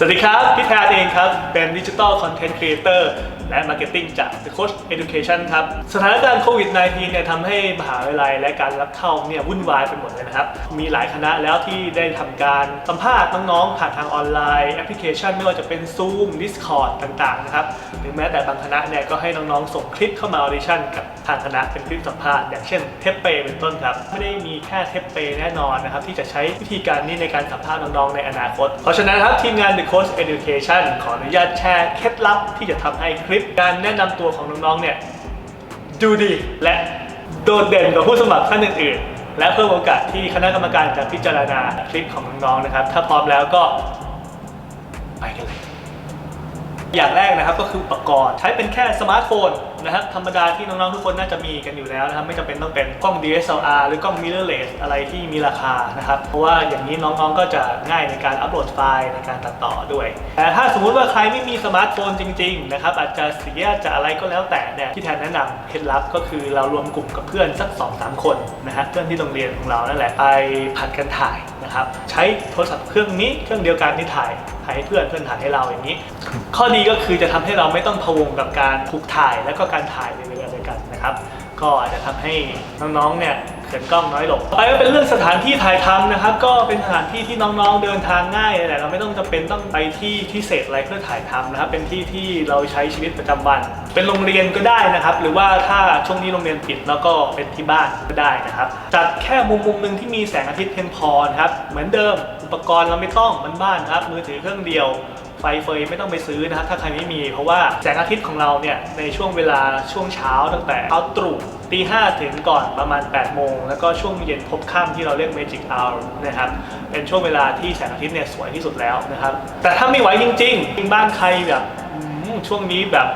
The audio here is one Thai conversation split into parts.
สวัสดีครับ พี่แทนเองครับ เป็นดิจิ t a ลคอนเทนต์ครีเอเตอร์และมาร์เก็ตติ้งจาก The Coach Education ครับ สถานการณ์โควิด -19 เนี่ยทำให้มหาวิทยาลัยและการรับเข้าเนี่ยวุ่นวายไปหมดเลยนะครับ มีหลายคณะแล้วที่ได้ทำการสัมภาษณ์น้องๆผ่านทางออนไลน์แอปพลิเคชันไม่ว่าจะเป็น Zoom Discord ต่างๆนะครับหรือแม้แต่บางคณะเนี่ยก็ให้น้องๆส่งคลิปเข้ามาออดิชั่นกับ ทางคณะเป็นคลิปสัมภาษณ์อย่างเช่นเทปเปเป็นต้นครับ ไม่ได้มีแค่เทปเปแน่นอนนะครับ ที่จะใช้วิธีการนี้ในการสัมภาษณ์น้องๆในอนาคต เพราะฉะนั้นครับทีมงาน The Coach Education ขออนุญาตแชร์เคล็ดลับที่จะทำให้คลิปการแนะนำตัวของน้องๆเนี่ยดูดีและโดดเด่นกว่าผู้สมัครท่านอื่นๆ และเพิ่มโอกาสที่คณะกรรมการจะพิจารณาคลิปของน้องๆนะครับ ถ้าพร้อมแล้วก็ไปกันเลยอย่างแรกนะครับก็คืออุปกรณ์ใช้เป็นแค่สมาร์ทโฟน นะครับธรรมดาที่น้องๆทุกคนน่าจะมีกันอยู่แล้วนะครับไม่จำเป็นต้องเป็นกล้อง DSLR หรือกล้อง mirrorless อะไรที่มีราคานะครับเพราะว่าอย่างนี้น้องๆก็จะง่ายในการอัปโหลดไฟล์ในการตัดต่อด้วย แต่ถ้าสมมุติว่าใครไม่มีสมาร์ทโฟนจริงๆนะครับอาจจะเสียจะอะไรก็แล้วแต่เนี่ยที่แทนแนะนำเคล็ดลับก็คือเรารวมกลุ่มกับเพื่อนสัก 2-3 คนนะฮะเพื่อนที่โรงเรียนของเรานั่นแหละไปผัดกันถ่ายนะครับใช้โทรศัพท์เครื่องนี้เครื่องเดียวกันที่ถ่าย ถ่ายให้เพื่อนเพื่อนถ่ายให้เราอย่างนี้ ข้อดีก็คือจะทำให้เราไม่ต้องพะวงกับการถูกถ่ายและก็การถ่ายในเวลาเดียวกันนะครับ ก็อาจจะทำให้น้องๆเนี่ยเขินกล้องน้อยลงไปก็เป็นเรื่องสถานที่ถ่ายทำนะครับ ก็เป็นสถานที่ที่น้องๆเดินทางง่ายเลยแหละเราไม่ต้องจำเป็นต้องไปที่ที่เศษอะไรเพื่อถ่ายทำนะครับ เป็นที่ที่เราใช้ชีวิตประจำวัน เป็นโรงเรียนก็ได้นะครับ หรือว่าถ้าช่วงนี้โรงเรียนปิดแล้วก็เป็นที่บ้านก็ได้นะครับ จัดแค่มุมมุมหนึ่งที่มีแสงอาทิตย์เพียงพอนะครับ เหมือนเดิม อุปกรณ์เราไม่ต้องมันบ้านครับ มือถือเครื่องเดียว ไฟเฟยไม่ต้องไปซื้อนะครับ ถ้าใครไม่มี เพราะว่าแสงอาทิตย์ของเราเนี่ย ในช่วงเวลาช่วงเช้าตั้งแต่เช้าตรู่ตีห้าถึงก่อนประมาณ 8 โมง แล้วก็ช่วงเย็นพบค่ำที่เราเรียก Magic Hour นะครับ เป็นช่วงเวลาที่แสงอาทิตย์เนี่ยสวยที่สุดแล้วนะครับ แต่ถ้าไม่ไหวจริงๆบ้านใครแบบช่วงนี้แบบ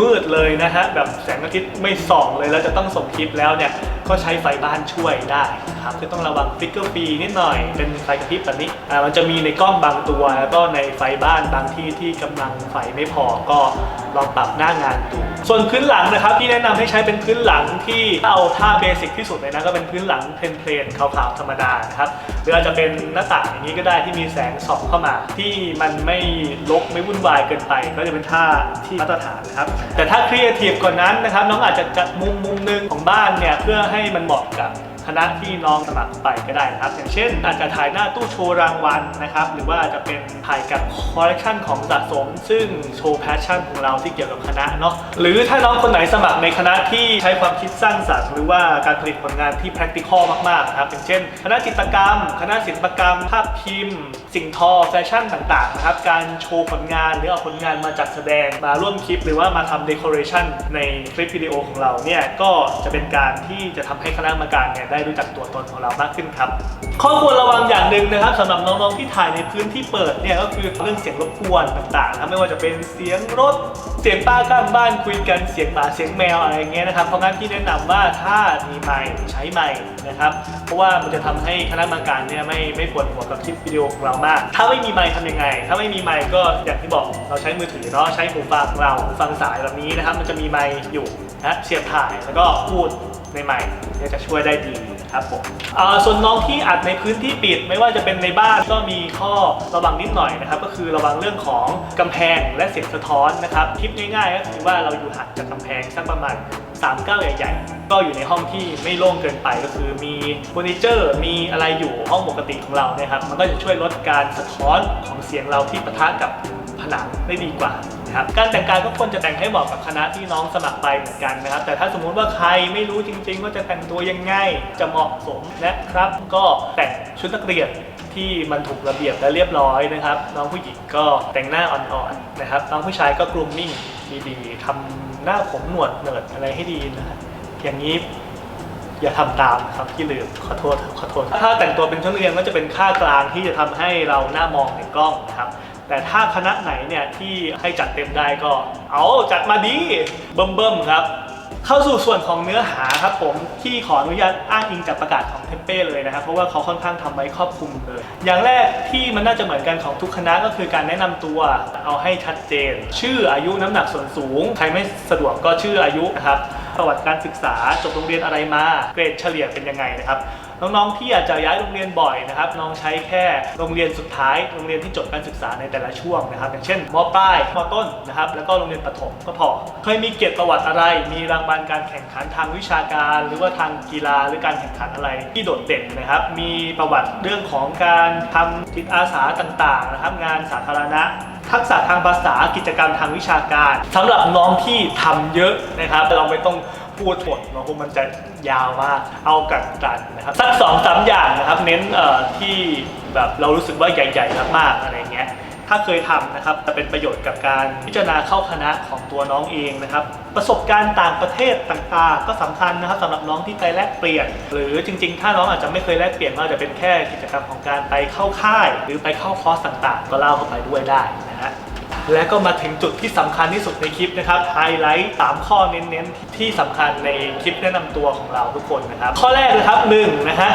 มืดเลยนะฮะแบบแสงอาทิตย์ไม่ส่องเลยแล้วจะต้องส่งคลิปแล้วเนี่ย ก็ใช้ไฟบ้านช่วยได้นะครับก็ต้องระวังฟิกเกอร์ปีนิดหน่อย เป็นไฟกระพริบแบบนี้อ่ามันจะมีในกล้องบางตัว แล้วก็ในไฟบ้านบางที่ที่กำลังไฟไม่พอก็ ลองปรับหน้างานดูส่วนพื้นหลังนะครับที่แนะนำให้ใช้เป็นพื้นหลังที่เอาท่าเบสิกที่สุดเลยนะก็เป็นพื้นหลังเพลนๆขาวๆธรรมดานะครับหรืออาจจะเป็นหน้าต่างอย่างนี้ก็ได้ที่มีแสงส่องเข้ามา ที่มันไม่รกไม่วุ่นวายเกินไป ก็จะเป็นท่าที่มาตรฐานนะครับแต่ถ้าครีเอทีฟกว่านั้นนะครับน้องอาจจะจัดมุมมุมหนึ่งของบ้านเนี่ยเพื่อให้มันเหมาะกับ คณะที่น้องสมัครไปก็ได้นะครับ อย่างเช่น อาจจะถ่ายหน้าตู้โชว์รางวัลนะครับ หรือว่าอาจจะเป็นถ่ายกับคอลเลคชันของสะสม ซึ่งโชว์แพชชั่นของเราที่เกี่ยวกับคณะเนาะหรือถ้าน้องคนไหนสมัครในคณะที่ใช้ความคิดสร้างสรรค์หรือว่าการผลิตผลงานที่ practical มากๆนะครับอย่างเช่น คณะจิตรกรรม คณะศิลปกรรม ภาพพิมพ์ สิ่งทอแฟชั่นต่างๆนะครับการโชว์ผลงานหรือเอาผลงานมาจัดแสดงมาร่วมคลิป หรือว่ามาทำเดคอเรชันในคลิปวิดีโอของเราเนี่ยก็จะเป็นการที่จะทำให้คณะกรรมการเนี่ยได้รู้จักตัวตนของเรามากขึ้นครับ ข้อควรระวังอย่างหนึ่งนะครับสำหรับน้องๆที่ถ่ายในพื้นที่เปิดเนี่ยก็คือเรื่องเสียงรบกวนต่างๆนะไม่ว่าจะเป็นเสียงรถเสียงป้าข้างบ้านคุยกันเสียงหมาเสียงแมวอะไรเงี้ยนะครับเพราะงั้นที่แนะนำว่าถ้ามีไมค์ใช้ไมค์นะครับเพราะว่ามันจะทำให้คณะกรรมการเนี่ยไม่ไม่ปวดหัวกับคลิปวิดีโอของเรามาก ถ้าไม่มีไมค์ทำยังไง ถ้าไม่มีไมค์ก็อย่างที่บอกเราใช้มือถือเนาะใช้หูฟังเราฟังสายแบบนี้นะครับมันจะมีไมค์อยู่นะเสียบถ่ายแล้วก็พูด ในไมค์เนี่ยจะช่วยได้ดีครับผมส่วนน้องที่อัดในพื้นที่ปิดไม่ว่าจะเป็นในบ้านก็มีข้อระวังนิดหน่อยนะครับ ก็คือระวังเรื่องของกำแพงและเสียงสะท้อนนะครับทิปง่ายๆก็คือว่าเราอยู่ห่างจากกำแพงสักประมาณ3ก้าใหญ่ๆ ก็อยู่ในห้องที่ไม่โล่งเกินไปก็คือมีเฟอร์นิเจอร์ มีอะไรอยู่ห้องปกติของเราเนี่ยครับ มันก็จะช่วยลดการสะท้อนของเสียงเราที่ปะทะกับผนังได้ดีกว่า นะครับการแต่งกายก็ควรจะแต่งให้เหมาะกับคณะที่น้องสมัครไปเหมือนกันนะครับ แต่ถ้าสมมุติว่าใครไม่รู้จริง ๆ ว่าจะแต่งตัวยังไงจะเหมาะสมนะครับ ก็แต่งชุดนักเรียนที่มันถูกระเบียบและเรียบร้อยนะครับ น้องผู้หญิงก็แต่งหน้าอ่อนๆนะครับ น้องผู้ชายก็กรูมมิ่งดีๆทำหน้าผมหนวดเนิดอะไรให้ดีนะครับอย่างนี้อย่าทำตามนะครับที่ลืมขอโทษขอโทษ ถ้าแต่งตัวเป็นชุดนักเรียนก็จะเป็นค่ากลางที่จะทำให้เราหน้ามองในกล้องนะครับ แต่ถ้าคณะไหนเนี่ยที่ให้จัดเต็มได้ก็ เอาจัดมาดีเบิ่มๆครับ เข้าสู่ส่วนของเนื้อหาครับผมที่ขออนุญาตอ้างอิงจากประกาศของเทมเป้เลยนะครับ เพราะว่าเขาค่อนข้างทำไว้ครอบคลุมเลย อย่างแรกที่มันน่าจะเหมือนกันของทุกคณะก็คือการแนะนำตัวเอาให้ชัดเจน ชื่ออายุน้ำหนักส่วนสูง ใครไม่สะดวกก็ชื่ออายุนะครับประวัติการศึกษาจบโรงเรียนอะไรมา เกรดเฉลี่ยเป็นยังไงนะครับ น้องๆ ที่อาจจะย้ายโรงเรียนบ่อยนะครับน้องใช้แค่โรงเรียนสุดท้ายโรงเรียนที่จบการศึกษาในแต่ละช่วงนะครับ อย่างเช่นมปลายมต้นนะครับแล้วก็โรงเรียนประถมก็พอ เคยมีเกียรติประวัติอะไร มีรางวัลการแข่งขันทางวิชาการ หรือว่าทางกีฬาหรือการแข่งขันอะไรที่โดดเด่นนะครับ มีประวัติเรื่องของการทำจิตอาสาต่างๆนะครับงานสาธารณะทักษะทางภาษากิจกรรมทางวิชาการสำหรับน้องที่ทำเยอะนะครับเราไม่ต้อง พูดหมดเนาะเพราะมันจะยาวมากเอากันกันนะครับสักสองสามอย่างนะครับ เน้นเอ่อที่แบบเรารู้สึกว่าใหญ่ๆมากๆอะไรเงี้ยถ้าเคยทำนะครับจะเป็นประโยชน์กับการพิจารณาเข้าคณะของตัวน้องเองนะครับ ประสบการณ์ต่างประเทศต่างๆ ก็สำคัญนะครับสำหรับน้องที่ไปแลกเปลี่ยน หรือจริง ๆ ถ้าน้องอาจจะไม่เคยแลกเปลี่ยนก็อาจจะเป็นแค่กิจกรรมของการไปเข้าค่าย หรือไปเข้าคอร์สต่างๆ ก็เล่าเข้าไปด้วยได้นะฮะ และก็มาถึงจุดที่สำคัญที่สุดในคลิปนะครับไฮไลท์สามข้อเน้นๆ ที่สำคัญในคลิปแนะนำตัวของเราทุกคนนะครับ ข้อแรกนะครับหนึ่งนะฮะ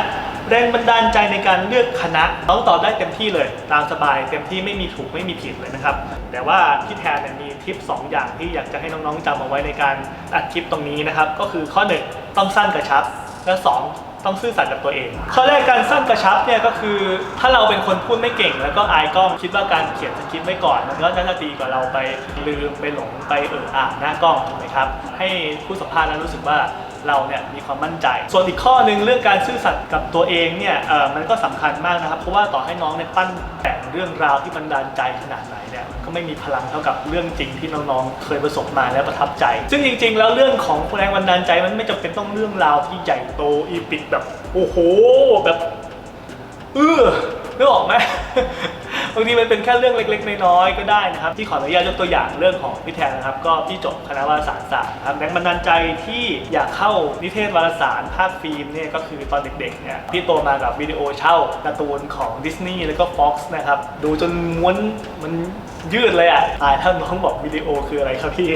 แรงบันดาลใจในการเลือกคณะน้องตอบได้เต็มที่เลย ตามสบายเต็มที่ไม่มีถูกไม่มีผิดเลยนะครับ แต่ว่าพี่แทนเนี่ยมีทิป 2 อย่างที่อยากจะให้น้องๆจำเอาไว้ในการอัดคลิปตรงนี้นะครับ ก็คือข้อ 1 ต้องสั้นกระชับและสอง ต้องซื่อสัตย์กับตัวเอง ข้อแรกการสั้นกระชับเนี่ยก็คือ ถ้าเราเป็นคนพูดไม่เก่ง แล้วก็อายกล้องคิดว่าการเขียนสคริปต์ไว้ก่อน มันก็น่าจะดีกว่าเราไปลืมไปหลงไปเอออ่านหน้ากล้องถูกไหมครับให้ผู้สัมภาษณ์นั้นรู้สึกว่าเราเนี่ยมีความมั่นใจ ส่วนอีกข้อหนึ่งเรื่องการซื่อสัตย์กับตัวเองเนี่ยเออมันก็สำคัญมากนะครับ เพราะว่าต่อให้น้องเนี่ยปั้นแต่งเรื่องราวที่บันดาลใจขนาดไหน ไม่มีพลังเท่ากับเรื่องจริงที่น้องๆเคยประสบมาและประทับใจ ซึ่งจริง ๆ แล้วเรื่องของแรงบันดาลใจมันไม่จำเป็นต้องเรื่องราวที่ใหญ่โตอีปิกแบบโอ้โหแบบเออนึกออกไหมบางทีมันเป็นแค่เรื่องเล็กๆ น้อยๆก็ได้นะครับ ที่ขออนุญาตยกตัวอย่างเรื่องของพี่แทนนะครับ ก็พี่จบคณะวารสารศาสตร์ครับแรงบันดาลใจที่อยากเข้านิเทศวารสารภาคฟิล์มเนี่ยก็คือตอนเด็กๆเนี่ยพี่โตมากับวิดีโอเช่าการ์ตูนของดิสนีย์แล้วก็ Fox นะครับ ดูจนม้วนมัน ยืดเลยอะตายถ้าน้องบอกวิดีโอคืออะไรครับพี่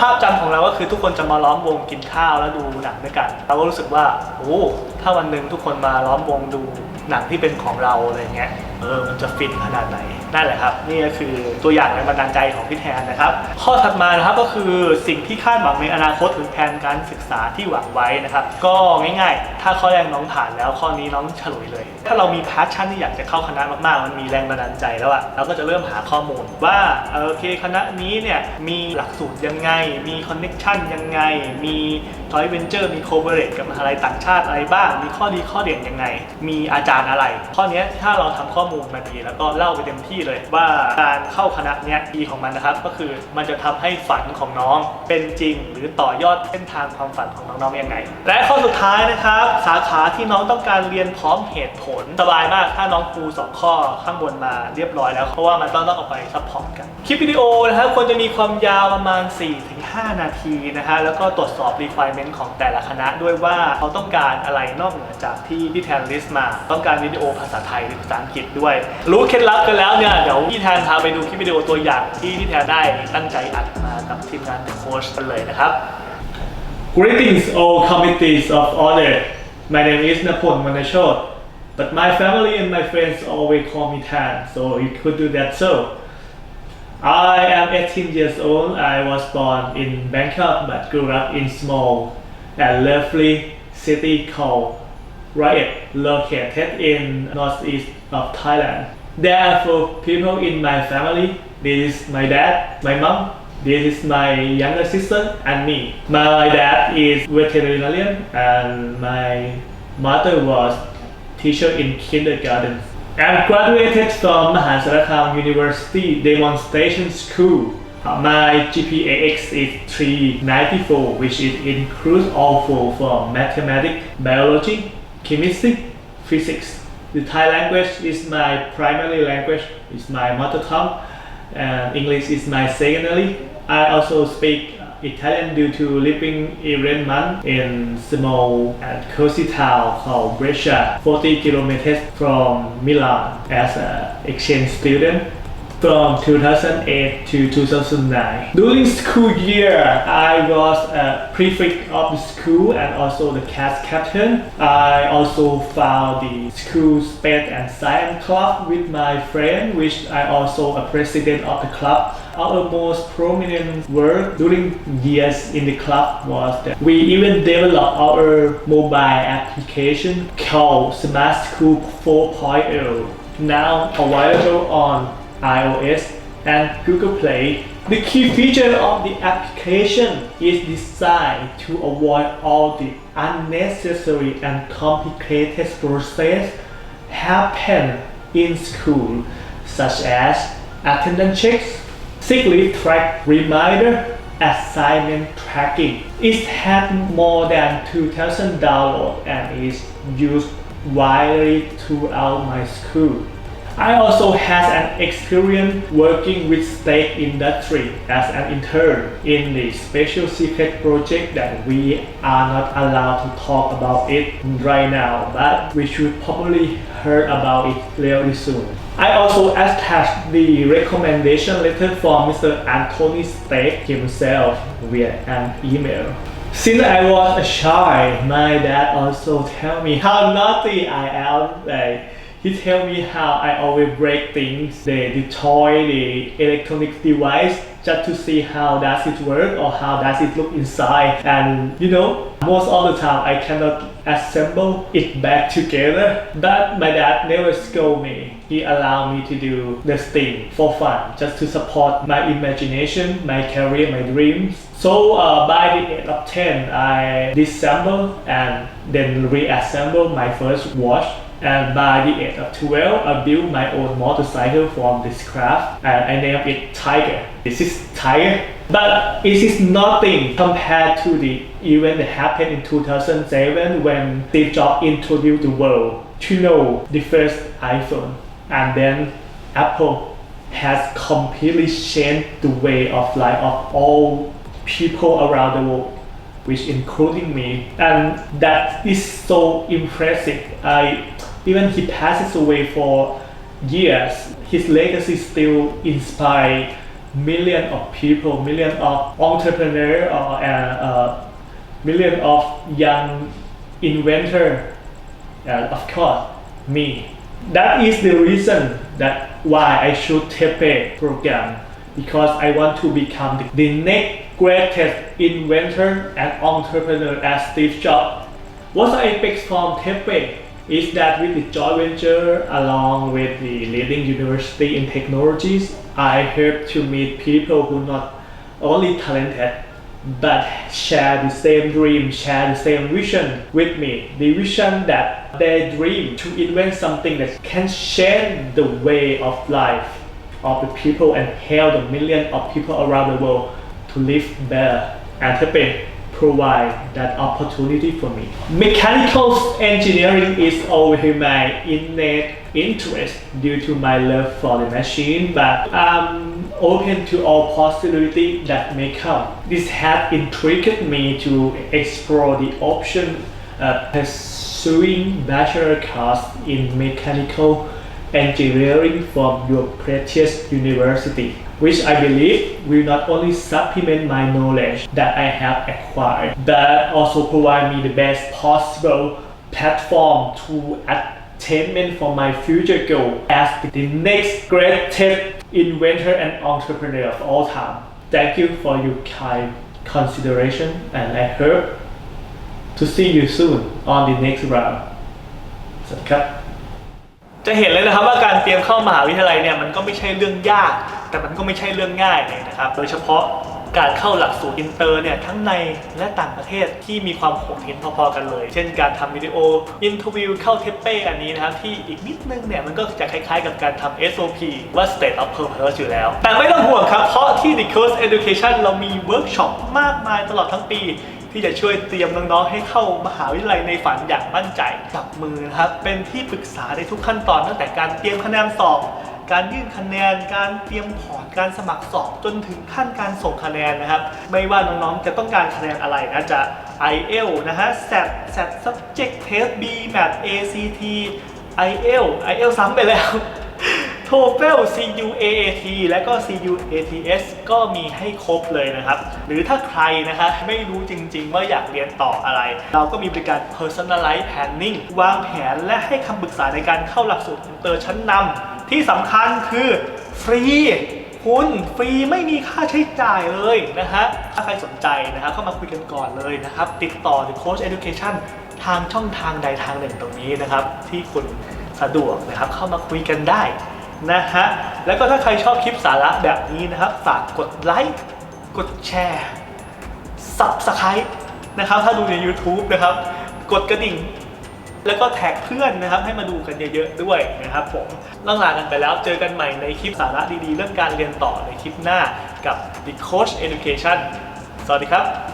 ภาพจำของเราก็คือทุกคนจะมาล้อมวงกินข้าวแล้วดูหนังด้วยกัน เราก็รู้สึกว่าโอ้ ถ้าวันหนึ่งทุกคนมาล้อมวงดูหนังที่เป็นของเราอะไรเงี้ยเออมันจะฟินขนาดไหนนั่นแหละครับ นี่ก็คือตัวอย่างแรงบันดาลใจของพี่แทนนะครับ ข้อถัดมานะครับก็คือสิ่งที่คาดหวังในอนาคตหรือแผนการศึกษาที่หวังไว้นะครับ ก็ง่ายๆ ถ้าข้อแรกน้องผ่านแล้วข้อนี้น้องเฉลยเลย ถ้าเรามีแพชชั่นที่อยากจะเข้าคณะมากๆ มันมีแรงบันดาลใจแล้วอะเราก็จะเริ่มหาข้อมูลว่าโอเคคณะนี้เนี่ยมีหลักสูตรยังไง มีคอนเน็ชันยังไง มี จอยเวนเจอร์มีโคเ r เรตกับมหาลัยต่างชาติอะไรบ้าง มีข้อดีข้อเด่นยังไง มีอาจารย์อะไร ข้อนี้ถ้าเราทำข้อมูลมาดีแล้วก็เล่าไปเต็มที่เลยว่าการเข้าคณะเนี้ยดีของมันนะครับ ก็คือมันจะทำให้ฝันของน้องเป็นจริง หรือต่อยอดเส้นทางความฝันของน้องๆยังไง และข้อสุดท้ายนะครับ สาขาที่น้องต้องการเรียนพร้อมเหตุผลสบายมากถ้าน้องปูสองข้อข้างบนมาเรียบร้อยแล้วเพราะว่ามันต้องต้องเอาไปซัพพอร์ตกันคลิปวิดีโอนะครับควรจะมีความยาวประมาณ 4-5นาทีนะฮะแล้วก็ตรวจสอบ requirement ของแต่ละคณะด้วยว่าเขาต้องการอะไรนอกเหนือจากที่พี่แทนลิสต์มา ต้องการวิดีโอภาษาไทยหรือภาษาอังกฤษด้วย รู้เคล็ดลับกันแล้วเนี่ยเดี๋ยวพี่แทนพาไปดูคลิปวิดีโอตัวอย่างที่พี่แทนได้ตั้งใจอัดมากับทีมงานโค้ชกันเลยนะครับ Greetings all committees of order My name is Napon Manashot but my family and my friends always call me Tan so you could do that so I am 18 years old. I was born in Bangkok but grew up in small and lovely city called Rayat, located in northeast of Thailand. There are four people in my family. This is my dad, my mom, this is my younger sister, and me. My dad is veterinarian and my mother was teacher in kindergarten. I graduated from Mahasarakham University Demonstration School. Uh, My GPAX is 394, which is includes all four from mathematics, biology, chemistry, physics. The Thai language is my primary language, is my mother tongue, and English is my secondary. I also speak Italian due to living 11 months in small and cozy town called Brescia, 40 kilometers from Milan as an exchange student. From 2008 to 2009. During school year, I was a prefect of the school and also the class captain. I also found the school sport and science club with my friend, which I also a president of the club. Our most prominent work during years in the club was that we even developed our mobile application called Smart School 4.0, now available on iOS and Google Play. The key feature of the application is designed to avoid all the unnecessary and complicated process happen in school, such as attendance checks, sick leave track reminder, assignment tracking. It had more than 2,000 downloads and is used widely throughout my school. I also had an experience working with state industry as an intern in the special secret project that we are not allowed to talk about it right now, but we should probably hear about it really soon. I also attached the recommendation letter from Mr. Anthony Steck himself via an email. Since I was a child, my dad also tell me how naughty I am. Like, he tell me how I always break things, the, the toy, the electronic device, just to see how does it work or how does it look inside. And you know, most of the time I cannot assemble it back together. But my dad never scold me. He allowed me to do this thing for fun, just to support my imagination, my career, my dreams. So uh, by the age of 10, I disassemble and then reassemble my first watch and by the age of 12, I built my own motorcycle from this craft and I named it Tiger. This is Tiger. But it is nothing compared to the event that happened in 2007 when Steve Jobs introduced the world to know the first iPhone. And then Apple has completely changed the way of life of all people around the world which including me and that is so impressive i even he passes away for years his legacy still inspire millions of people millions of entrepreneurs uh, and uh, millions of young inventor and of course me that is the reason that why i should Tepe program because I want to become the, the next greatest inventor and entrepreneur as Steve Jobs. What I expect from Tepe is that with the joint venture along with the leading university in technologies, I hope to meet people who not only talented but share the same dream, share the same vision with me. The vision that they dream to invent something that can change the way of life of the people and help the millions of people around the world to live better. And Tepe provide that opportunity for me. Mechanical engineering is always my innate interest due to my love for the machine, but I'm open to all possibilities that may come. This has intrigued me to explore the option of pursuing bachelor course in mechanical engineering from your prestigious university, which I believe will not only supplement my knowledge that I have acquired, but also provide me the best possible platform to attainment for my future goal as the next greatest inventor and entrepreneur of all time. Thank you for your kind consideration and I hope to see you soon on the next round. สวัสดีครับ จะเห็นเลยนะครับว่าการเตรียมเข้ามหาวิทยาลัยเนี่ยมันก็ไม่ใช่เรื่องยาก แต่มันก็ไม่ใช่เรื่องง่ายเลยนะครับ โดยเฉพาะการเข้าหลักสูตรอินเตอร์เนี่ยทั้งในและต่างประเทศที่มีความโหดเห็นพอๆกันเลย เช่นการทำวิดีโออินทวิวเข้าเทปเป้อันนี้นะครับ ที่อีกนิดนึงเนี่ยมันก็จะคล้ายๆกับการทำ SOP ว่า state of purpose อยู่แล้ว แต่ไม่ต้องห่วงครับ เพราะที่ The Course Education เรามีเวิร์กช็อปมากมายตลอดทั้งปี ที่จะช่วยเตรียมน้องๆให้เข้ามหาวิทยาลัยในฝันอย่างมั่นใจจับมือนะครับเป็นที่ปรึกษาในทุกขั้นตอนตั้งแต่การเตรียมคะแนนสอบการยื่นคะแนน การเตรียมพอร์ต การสมัครสอบจนถึงขั้นการส่งคะแนนนะครับ ไม่ว่าน้องๆ จะต้องการคะแนนอะไรนะจะ IEL นะฮะ SAT SAT Subject Test B Math ACT IEL IEL ซ้ำไปแล้ว TOEFL CUAAT และก็ CUATS ก็มีให้ครบเลยนะครับ หรือถ้าใครนะคะไม่รู้จริง ๆ ว่าอยากเรียนต่ออะไร เราก็มีบริการ Personalized Planning วางแผนและให้คำปรึกษาในการเข้าหลักสูตรอินเตอร์ชั้นนำที่สำคัญคือฟรีคุณฟรีไม่มีค่าใช้จ่ายเลยนะฮะ ถ้าใครสนใจนะครับเข้ามาคุยกันก่อนเลยนะครับ ติดต่อ The Coach Education ทางช่องทางใดทางหนึ่งตรงนี้นะครับ ที่คุณสะดวกนะครับเข้ามาคุยกันได้ นะฮะ แล้วก็ถ้าใครชอบคลิปสาระแบบนี้นะครับ ฝากกดไลค์กดแชร์ Subscribe นะครับ ถ้าดูใน YouTube นะครับ กดกระดิ่ง แล้วก็แท็กเพื่อนนะครับ ให้มาดูกันเยอะๆด้วยนะครับผมต้องลากันไปแล้วเจอกันใหม่ในคลิปสาระดีๆ เรื่องการเรียนต่อในคลิปหน้ากับ The Coach Education สวัสดีครับ